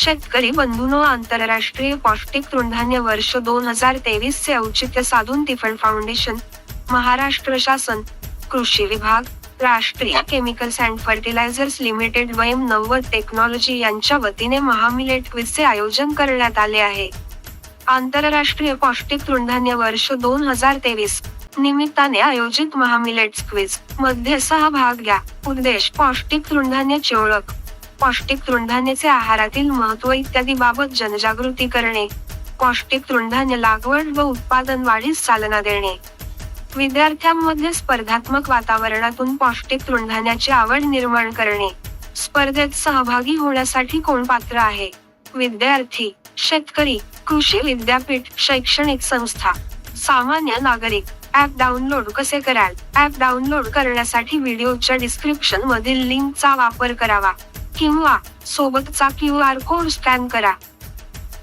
शेतकरी बंधूंनो आंतरराष्ट्रीय पौष्टिक तृणधान्य वर्ष दोन हजार तेवीस चे औचित्य साधून तिफण फाउंडेशन महाराष्ट्र शासन कृषी विभाग राष्ट्रीय केमिकल्स अँड फर्टिलायझर्स लिमिटेड वयम नव्वद टेक्नॉलॉजी यांच्या वतीने महामिलेट क्विजचे आयोजन करण्यात आले आहे. आंतरराष्ट्रीय पौष्टिक तृणधान्य वर्ष दोन हजार तेवीस निमित्ताने आयोजित महामिलेट्स क्विज. मध्ये सहभाग घ्या. उद्देश पौष्टिक तृणधान्याची ओळख. पौष्टिक तृणधान्याचे आहारातील महत्त्व इत्यादी बाबत जनजागृती करणे पौष्टिक तृणधान्य लागवड व उत्पादन वाढीस चालना देणे. विद्यार्थ्यांमध्ये स्पर्धात्मक वातावरणातून पौष्टिक तृणधान्याची आवड निर्माण करणे. स्पर्धेत सहभागी होण्यासाठी कोण पात्र आहे? विद्यार्थी शेतकरी कृषी विद्यापीठ शैक्षणिक संस्था सामान्य नागरिक. ऍप डाउनलोड कसे कराल? ऍप डाउनलोड करण्यासाठी व्हिडिओच्या डिस्क्रिप्शन मधील लिंकचा वापर करावा. किंवा सोबतचा क्यू आर कोड स्कॅन करा.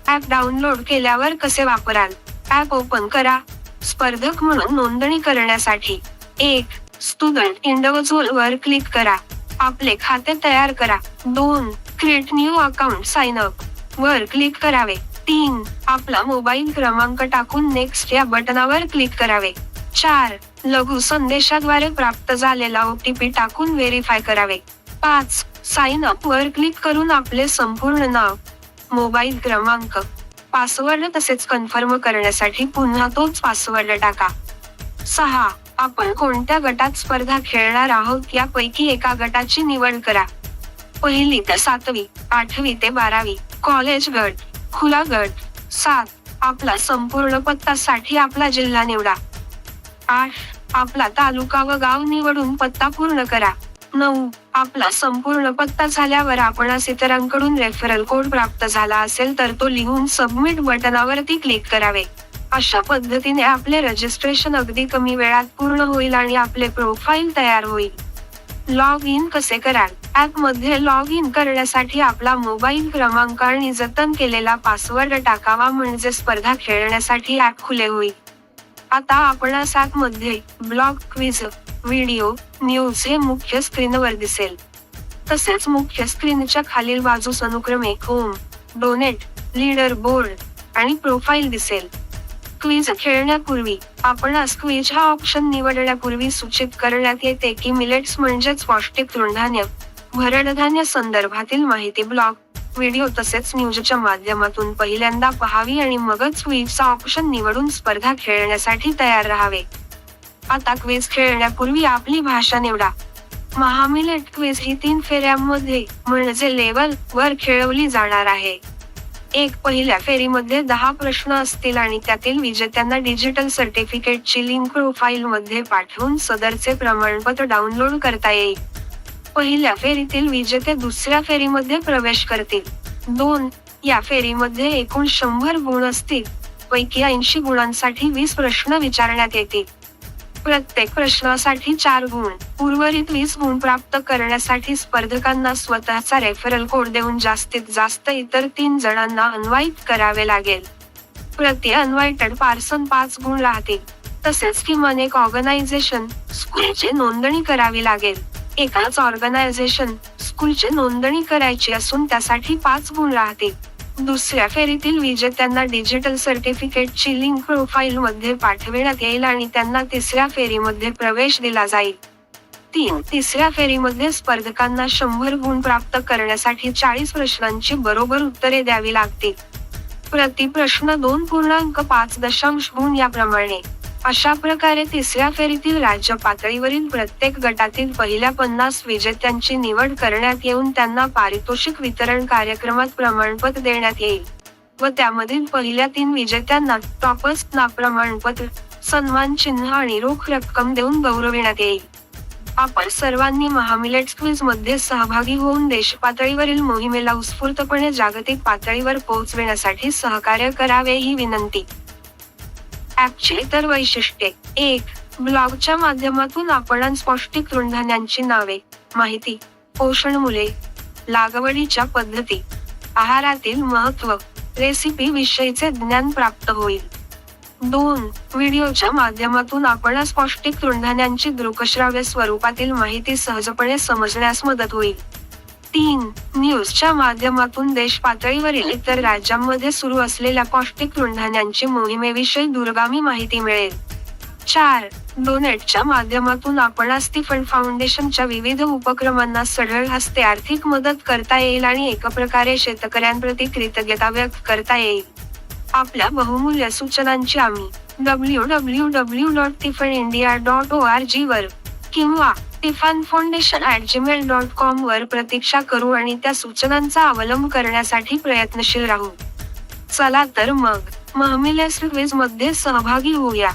ऍप डाउनलोड केल्यावर कसे वापराल? ऍप ओपन करा. स्पर्धक म्हणून नोंदणी करण्यासाठी एक स्टुडंट इंडिव्हिज्युअल वर क्लिक करा. आपले खाते तयार करा. दोन create new account sign up वर क्लिक करावे. तीन आपला मोबाईल क्रमांक टाकून नेक्स्ट या बटनावर क्लिक करावे. चार लघु संदेशाद्वारे प्राप्त झालेला ओटीपी टाकून व्हेरीफाय करावे. पाच साइन अप वर क्लिक करून आपले संपूर्ण नाव मोबाईल क्रमांक पासवर्ड तसेच कन्फर्म करण्यासाठी पुन्हा तोच पासवर्ड टाका. सहा आपण कोणत्या गटात स्पर्धा खेळणार आहोत यापैकी एका गटाची निवड करा. पहिली ते सातवी आठवी ते बारावी कॉलेज गट खुला गट. सात आपला संपूर्ण पत्ता साठी आपला जिल्हा निवडा. आठ आपला तालुका व गाव निवडून पत्ता पूर्ण करा. नऊ. आपला संपूर्ण पत्ता झाल्यावर आपणास इतरांकडून रेफरल कोड प्राप्त झाला असेल तर तो लिहून सबमिट बटनावरती क्लिक करावे. अशा पद्धतीने आपले रजिस्ट्रेशन अगदी कमी वेळात पूर्ण होईल आणि आपले प्रोफाईल तयार होईल. लॉग इन कसे कराल? ऍपमध्ये लॉग इन करण्यासाठी आपला मोबाईल क्रमांक आणि जतन केलेला पासवर्ड टाकावा म्हणजे स्पर्धा खेळण्यासाठी ऍप खुले होईल. आता आपण ऍपमध्ये ब्लॉग क्विझ व्हिडिओ न्यूज हे मुख्य स्क्रीनवर दिसेल. तसेच मुख्य स्क्रीनच्या खालील बाजूस अनुक्रमे होम डोनेट लीडर बोर्ड आणि प्रोफाईल दिसेल. क्विज खेळण्यापूर्वी आपणास क्विज हा ऑप्शन निवडण्यापूर्वी सूचित करण्यात येते की मिलेट्स म्हणजेच पौष्टिक तृणधान्य. भरडधान्य संदर्भातील माहिती ब्लॉग व्हिडिओ तसेच न्यूजच्या माध्यमातून पहिल्यांदा पहावी आणि मगच क्विजचा ऑप्शन निवडून स्पर्धा खेळण्यासाठी तयार राहावे. आता क्विज खेळण्यापूर्वी आपली भाषा निवडा. महामिलेट क्विज ही तीन फेऱ्यांमध्ये म्हणजे लेवल वर खेळवली जाणार आहे. एक पहिल्या फेरीमध्ये दहा प्रश्न असतील आणि त्यातील विजेत्यांना डिजिटल सर्टिफिकेटची लिंक प्रोफाईल मध्ये पाठवून सदरचे प्रमाणपत्र डाउनलोड करता येईल. पहिल्या फेरीतील विजेते दुसऱ्या फेरीमध्ये प्रवेश करतील. दोन या फेरीमध्ये एकूण शंभर गुण असतील. पैकी ऐंशी गुणांसाठी वीस प्रश्न विचारण्यात येतील. प्रत्येक प्रश्नासाठी चार गुण. उर्वरित वीस गुण प्राप्त करण्यासाठी स्पर्धकांना स्वतःचा रेफरल कोड देऊन जास्तीत जास्त इतर तीन जणांना अन्वाईट करावे लागेल. प्रति अनवाइटेड पार्सन पाच गुण राहतील. तसेच किमान एक ऑर्गनायझेशन स्कूलची नोंदणी करावी लागेल. एकाच ऑर्गनायझेशन स्कूलची नोंदणी करायची असून त्यासाठी पाच गुण राहतील. दुसऱ्या फेरीतील विजेत्यांना डिजिटल सर्टिफिकेटची लिंक प्रोफाईल मध्ये पाठविण्यात येईल आणि त्यांना तिसऱ्या फेरीमध्ये प्रवेश दिला जाईल. तीन तिसऱ्या फेरीमध्ये स्पर्धकांना शंभर गुण प्राप्त करण्यासाठी चाळीस प्रश्नांची बरोबर उत्तरे द्यावी लागतील. प्रति प्रश्न दोन पूर्णांक पाच दशांश गुण याप्रमाणे. अशा प्रकारे तिसऱ्या फेरीतील राज्य पातळीवरील प्रत्येक गटातील पहिल्या पन्नास विजेत्यांची निवड करण्यात येऊन त्यांना पारितोषिक वितरण कार्यक्रमात प्रमाणपत्र देण्यात येईल व त्यामधील पहिल्या तीन विजेत्यांना टॉपर्स ना प्रमाणपत्र सन्मान चिन्ह आणि रोख रक्कम देऊन गौरविण्यात येईल. आपण सर्वांनी महामिलेट क्विजमध्ये सहभागी होऊन देश पातळीवरील मोहिमेला उत्स्फूर्तपणे जागतिक पातळीवर पोहोचविण्यासाठी सहकार्य करावे ही विनंती. ऍपचे इतर वैशिष्ट्ये. एक ब्लॉगच्या माध्यमातून आपण पौष्टिक तृणधान्यांची नावे माहिती पोषण मुले लागवडीच्या पद्धती आहारातील महत्त्व रेसिपी विषयीचे ज्ञान प्राप्त होईल. दोन व्हिडिओच्या माध्यमातून आपण पौष्टिक तृणधान्यांची दृकश्राव्य स्वरूपातील माहिती सहजपणे समजण्यास मदत होईल. तीन न्यूजच्या माध्यमातून देश पातळीवरील इतर राज्यांमध्ये सुरू असलेल्या पौष्टिक तृणधान्यांची मोहिमेविषयी दूरगामी माहिती मिळेल. चार डोनेटच्या माध्यमातून आपण ती फंड फाउंडेशनच्या विविध उपक्रमांना सढळ हस्ते आर्थिक मदत करता येईल आणि एक प्रकारे शेतकऱ्यांप्रती कृतज्ञता व्यक्त करता येईल. आपल्या बहुमूल्य सूचनांची आम्ही W W W dot Tifan India dot O R G वर किंवा Tifan foundation at Gmail dot com वर प्रतीक्षा करू आणि त्या सूचनांचा अवलंब करण्यासाठी प्रयत्नशील राहू. चला तर मग महमिलेस क्विजमध्ये सहभागी होऊया.